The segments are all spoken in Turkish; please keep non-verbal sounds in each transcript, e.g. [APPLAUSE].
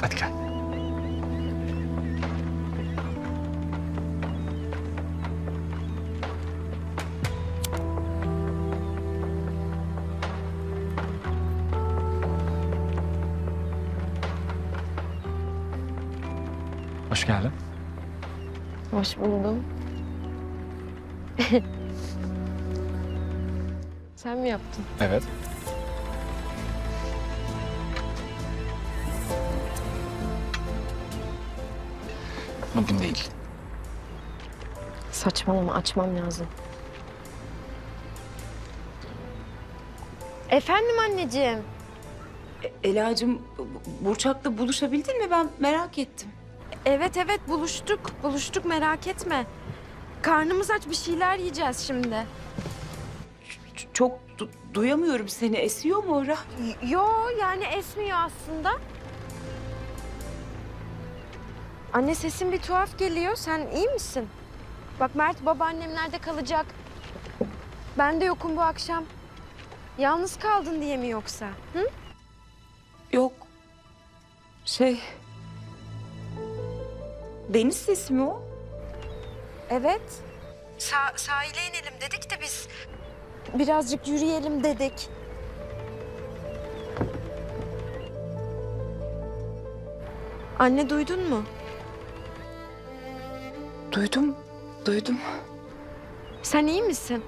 Hadi gel. Hoş geldin. Hoş buldum. [LAUGHS] Sen mi yaptın? Evet. Bugün değil. Saçmalama açmam lazım. Efendim anneciğim. Ela'cığım Burçak'la buluşabildin mi? Ben merak ettim. Evet evet buluştuk. Buluştuk merak etme. Karnımız aç bir şeyler yiyeceğiz şimdi. Ç- çok du- duyamıyorum seni. Esiyor mu ora? Yo yani esmiyor aslında. Anne sesin bir tuhaf geliyor. Sen iyi misin? Bak Mert babaannemlerde kalacak. Ben de yokum bu akşam. Yalnız kaldın diye mi yoksa? Hı? Yok. Şey... Deniz sesi mi o? Evet. Sa- sahile inelim dedik de biz. Birazcık yürüyelim dedik. Anne duydun mu? Duydum. Duydum. Sen iyi misin?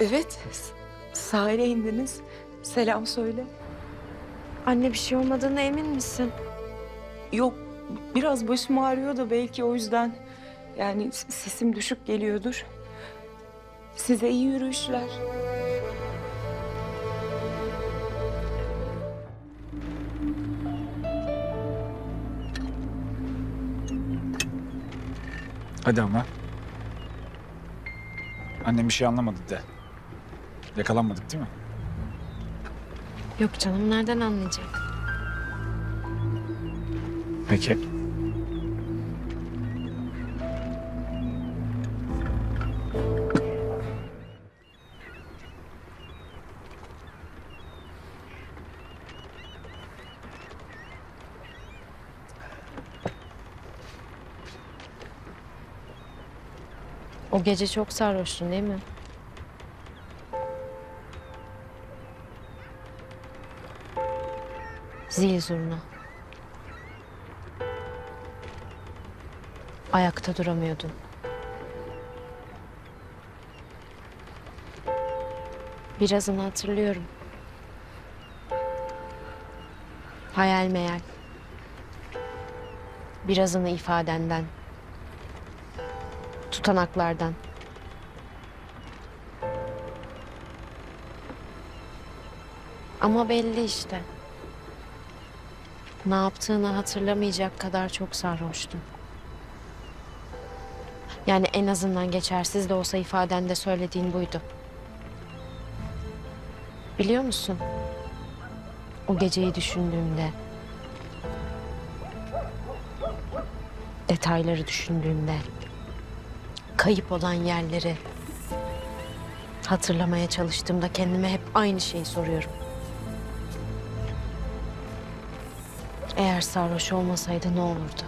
Evet. Sahile indiniz. Selam söyle. Anne bir şey olmadığına emin misin? Yok. Biraz başım ağrıyor da belki o yüzden. Yani sesim düşük geliyordur. Size iyi yürüyüşler. Hadi ama. Annem bir şey anlamadı de. Yakalanmadık değil mi? Yok canım nereden anlayacak? Peki. O gece çok sarhoştun değil mi? Zil zurna. Ayakta duramıyordun. Birazını hatırlıyorum. Hayal meyal. Birazını ifadenden. Tutanaklardan. Ama belli işte. Ne yaptığını hatırlamayacak kadar çok sarhoştun. Yani en azından geçersiz de olsa ifadende söylediğin buydu. Biliyor musun? O geceyi düşündüğümde... Detayları düşündüğümde... Kayıp olan yerleri... Hatırlamaya çalıştığımda kendime hep aynı şeyi soruyorum. Eğer sarhoş olmasaydı ne olurdu?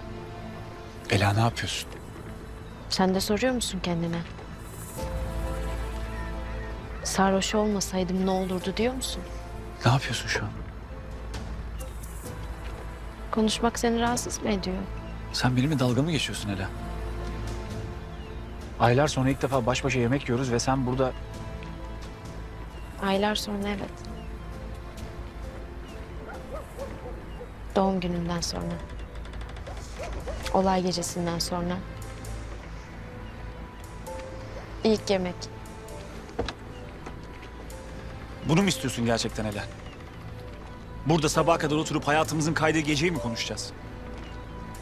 Ela ne yapıyorsun? Sen de soruyor musun kendine? Sarhoş olmasaydım ne olurdu diyor musun? Ne yapıyorsun şu an? Konuşmak seni rahatsız mı ediyor? Sen benimle dalga mı geçiyorsun Ela? Aylar sonra ilk defa baş başa yemek yiyoruz ve sen burada... Aylar sonra evet. Doğum gününden sonra. Olay gecesinden sonra. İlk yemek. Bunu mu istiyorsun gerçekten Ela? Burada sabaha kadar oturup hayatımızın kaydığı geceyi mi konuşacağız?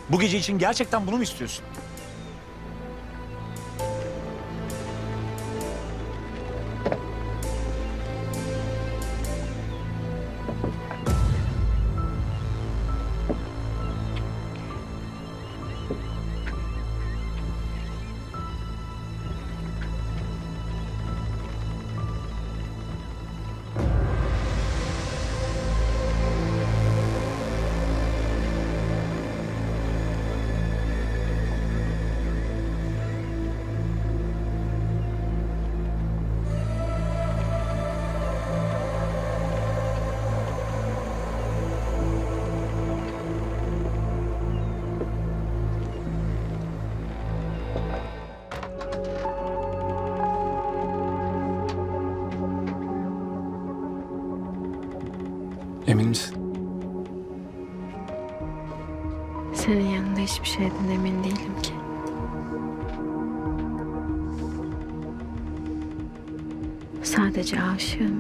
Bu gece için gerçekten bunu mu istiyorsun? করছি Emin misin? Senin yanında hiçbir şeyden emin değilim ki. Sadece aşığım.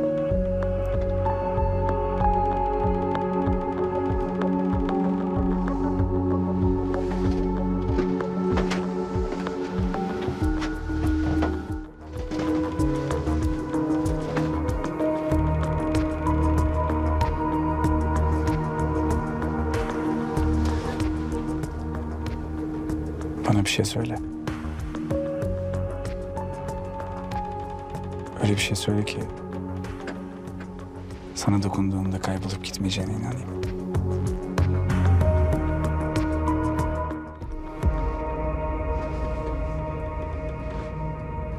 Bana bir şey söyle. Öyle bir şey söyle ki... ...sana dokunduğumda kaybolup gitmeyeceğine inanayım.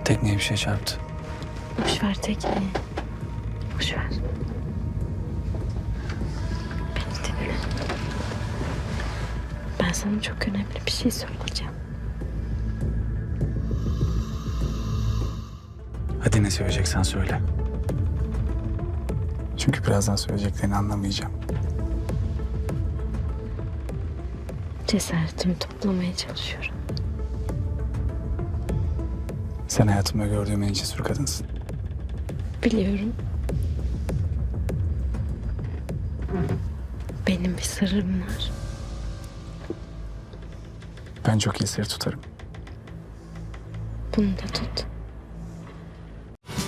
Tekneye bir şey çarptı. Boş ver tekneyi. Boş ver. Beni dinle. Ben sana çok önemli bir şey söyleyeceğim. Hadi ne söyleyeceksen söyle. Çünkü birazdan söyleyeceklerini anlamayacağım. Cesaretimi toplamaya çalışıyorum. Sen hayatımda gördüğüm en cesur kadınsın. Biliyorum. Benim bir sırrım var. Ben çok iyi sır tutarım. Bunu da tut.